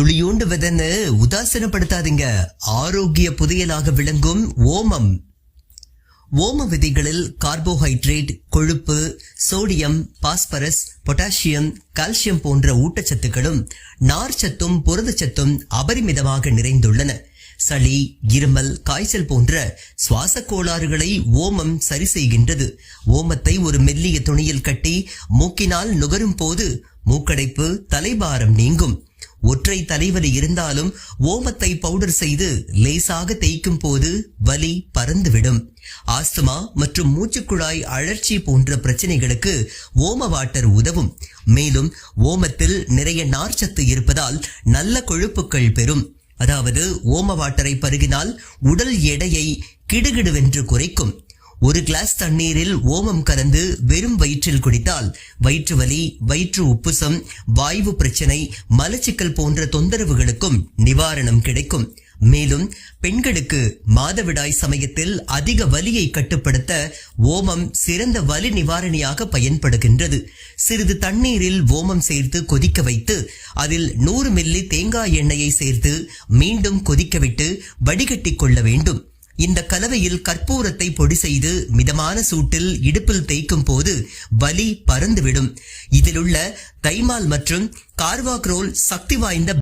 துளியூண்டு விதன்னு உதாசீனப்படுத்தாதீங்க. ஆரோக்கிய புதையலாக விளங்கும் ஓமம். ஓம விதிகளில் கார்போஹைட்ரேட் கொழுப்பு சோடியம் பாஸ்பரஸ் பொட்டாசியம் கால்சியம் போன்ற ஊட்டச்சத்துக்களும் நார்ச்சத்தும் புரதச்சத்தும் அபரிமிதமாக நிறைந்துள்ளன. சளி இருமல் காய்ச்சல் போன்ற சுவாச கோளாறுகளை ஓமம் சரி செய்கின்றது. ஓமத்தை ஒரு மெல்லிய துணியில் கட்டி மூக்கினால் நுகரும் போது மூக்கடைப்பு தலைபாரம் நீங்கும். ஒற்றை தலைவலி இருந்தாலும் ஓமத்தை பவுடர் செய்து லேசாக தேய்க்கும் போது வலி பறந்துவிடும். ஆஸ்துமா மற்றும் மூச்சுக்குழாய் அழற்சி போன்ற பிரச்சனைகளுக்கு ஓம வாட்டர் உதவும். மேலும் ஓமத்தில் நிறைய நார்ச்சத்து இருப்பதால் நல்ல கொழுப்புக்கள் பெறும். அதாவது ஓம வாட்டரை பருகினால் உடல் எடையை கிடுகிடுவென்று குறைக்கும். ஒரு கிளாஸ் தண்ணீரில் ஓமம் கலந்து வெறும் வயிற்றில் குடித்தால் வயிற்று வலி வயிற்று உப்புசம் வாய்வு பிரச்சனை மலச்சிக்கல் போன்ற தொந்தரவுகளுக்கும் நிவாரணம் கிடைக்கும். மேலும் பெண்களுக்கு மாதவிடாய் சமயத்தில் அதிக வலியை கட்டுப்படுத்த ஓமம் சிறந்த வலி நிவாரணியாக பயன்படுகின்றது. சிறிது தண்ணீரில் ஓமம் சேர்த்து கொதிக்க வைத்து அதில் நூறு மில்லி தேங்காய் எண்ணெயை சேர்த்து மீண்டும் கொதிக்கவிட்டு வடிகட்டி கொள்ள வேண்டும். இந்த கலவையில் கற்பூரத்தை பொடி செய்து மிதமான சூட்டில் இடுப்பில் தேய்க்கும் போது வலி பறந்துவிடும். இதிலுள்ள தைமால் மற்றும் கார்வாக்ரோல் சக்தி வாய்ந்த